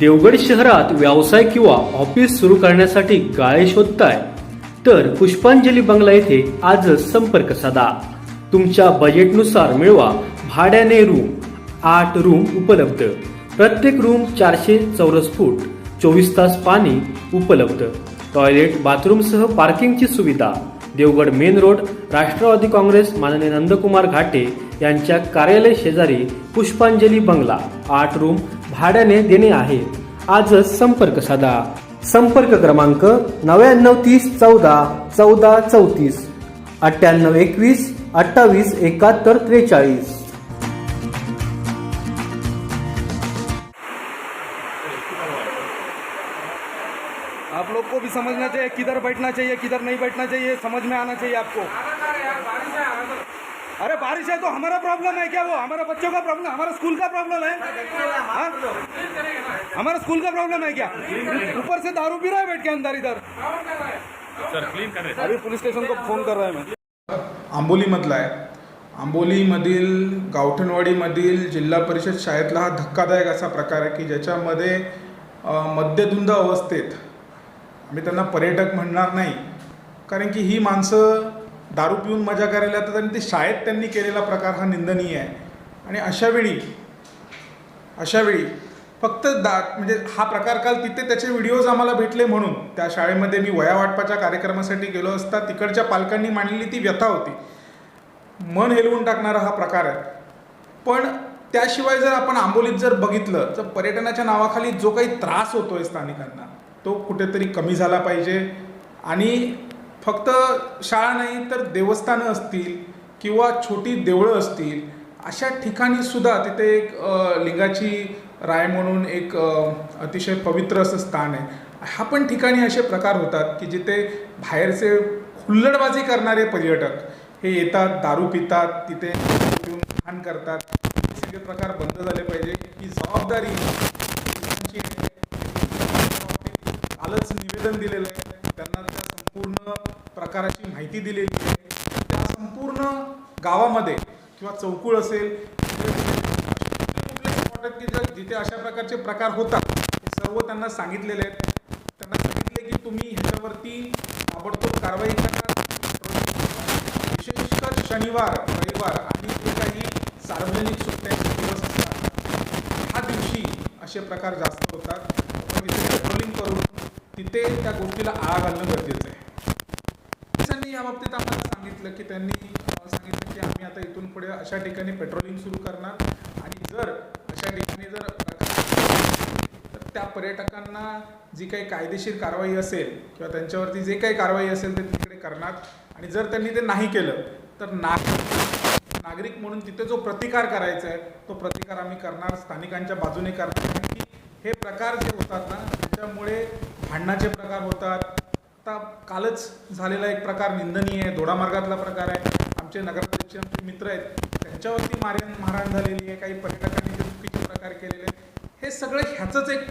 देवगड शहरात व्यवसाय किंवा ऑफिस सुरू करण्यासाठी गाळे शोधताय? तर पुष्पांजली बंगला येथे आजच संपर्क साधा. तुमच्या बजेटनुसार मिळवा भाड्याने रूम आठ रूम उपलब्ध. प्रत्येक रूम चारशे चौरस फूट. चोवीस तास पाणी उपलब्ध. टॉयलेट बाथरूमसह पार्किंगची सुविधा. देवगड मेन रोड राष्ट्रवादी काँग्रेस माननीय नंदकुमार घाटे यांच्या कार्यालय शेजारी पुष्पांजली बंगला. आठ रूम भाड्याने देणे आहे. आजच संपर्क साधा. संपर्क क्रमांक नव्याण्णव तीस चौदा चौदा चौतीस. अठ्ठ्याण्णव एकवीस अठ्ठावीस एकाहत्तर त्रेचाळीस. आप लोग को भी समझना चाहिए किधर बैठना चाहिए किधर नहीं बैठना चाहिए समझ में आना चाहिए आपको। अरे बारिश है तो हमारा प्रॉब्लम है क्या वो? हमारा बच्चों का प्रॉब्लम हमारा स्कूल का प्रॉब्लम है। हाँ? हमारा स्कूल का प्रॉब्लम है क्या? ऊपर से दारू पी रहा है बैठ के अंदर इधर। अभी पुलिस स्टेशन को फोन कर रहा है मैं। आंबोलीमधला आहे आंबोलीमधील गावठणवाडीमधील जिल्हा परिषद शाळेतला हा धक्कादायक असा प्रकार आहे की ज्याच्यामध्ये मद्यधुंद अवस्थेत आम्ही त्यांना पर्यटक म्हणणार नाही कारण की ही माणसं दारू पिऊन मजा करायला येतात आणि ते शाळेत त्यांनी केलेला प्रकार हा निंदनीय आहे. आणि अशावेळी अशावेळी फक्त दा म्हणजे हा प्रकार काल तिथे त्याचे व्हिडिओज आम्हाला भेटले म्हणून. त्या शाळेमध्ये मी वया वाटपाच्या कार्यक्रमासाठी गेलो असता तिकडच्या पालकांनी मांडलेली ती व्यथा होती. मन हेलवून टाकणारा हा प्रकार आहे. पण त्याशिवाय जर आपण आंबोलीत जर बघितलं तर पर्यटनाच्या नावाखाली जो काही त्रास होतोय स्थानिकांना तो कुठेतरी कमी झाला पाहिजे. आणि फक्त शाळा नाही तर देवस्थानं असतील किंवा छोटी देवळं असतील अशा ठिकाणी सुद्धा तिथे एक लिंगाची राय म्हणून एक अतिशय पवित्र असं स्थान आहे. हा पण ठिकाणी असे प्रकार होतात की जिथे बाहेरचे हुल्लडबाजी करणारे पर्यटक हे येतात दारू पितात तिथे पिऊन खाण करतात. सगळे प्रकार बंद झाले पाहिजे. ही जबाबदारी आलंच कालच निवेदन दिलेलं आहे. त्यांना त्या संपूर्ण प्रकाराची माहिती दिलेली आहे. त्या संपूर्ण गावामध्ये किंवा चौकुळ असेल की जे- जिथे अशा प्रकारचे प्रकार होतात हे सर्व त्यांना सांगितलेले आहेत. त्यांना सांगितले की तुम्ही ह्याच्यावरती ताबडतोब कारवाई करा. विशेषतः शनिवार रविवार आणि जे काही सार्वजनिक सुट्ट्यांचे दिवस असतात ह्या दिवशी असे प्रकार जास्त होतात. आपण पेट्रोलिंग करून तिथे त्या गोष्टीला आळा घालणं गरजेचं आहे. पोलिसांनी या बाबतीत आम्हाला सांगितलं की त्यांनी सांगितलं की आम्ही आता इथून पुढे अशा ठिकाणी पेट्रोलिंग सुरू करणार. आणि जर अशा ठिकाणी जर तर त्या पर्यटकांना जी काही कायदेशीर कारवाई असेल किंवा त्यांच्यावरती जे काही कारवाई असेल ते तिकडे करणार. आणि जर त्यांनी ते नाही केलं तर नागरिक नागरिक म्हणून तिथे जो प्रतिकार करायचा आहे तो प्रतिकार आम्ही करणार स्थानिकांच्या बाजूने करणार. कारण की हे प्रकार जे होतात ना त्याच्यामुळे भांडणाचे प्रकार होतात. आता कालच झालेला एक प्रकार निंदनीय आहे दोडामार्गातला प्रकार आहे. आमचे नगराध्यक्ष आमचे मित्र आहेत त्यांच्यावरती मारण मारहाण झालेली आहे काही पर्यटकांनी जे चुकीचे प्रकार केलेले आहेत. हे सगळं ह्याचंच एक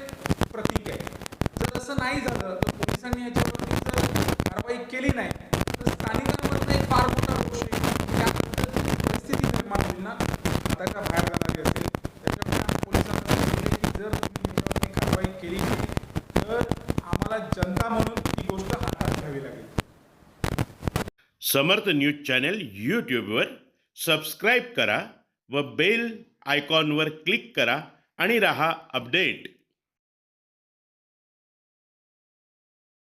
प्रतीक आहे. जर असं नाही झालं तर पोलिसांनी याच्यावरती जर कारवाई केली नाही तर स्थानिकांमधलं एक फार मोठा रोष येईल. त्या परिस्थिती निर्माण होईल ना. हाताच्या बाहेर जाणारी असेल त्याच्यामुळे आम्ही पोलिसांना सांगितले की जर तुम्ही याच्यावरती कारवाई केली नाही तर आम्हाला जनता म्हणून ही गोष्ट हातात घ्यावी लागेल. समर्थ न्यूज चॅनल यूट्यूबवर सबस्क्राईब करा व बेल आयकॉनवर क्लिक करा आणि रहा अपडेट.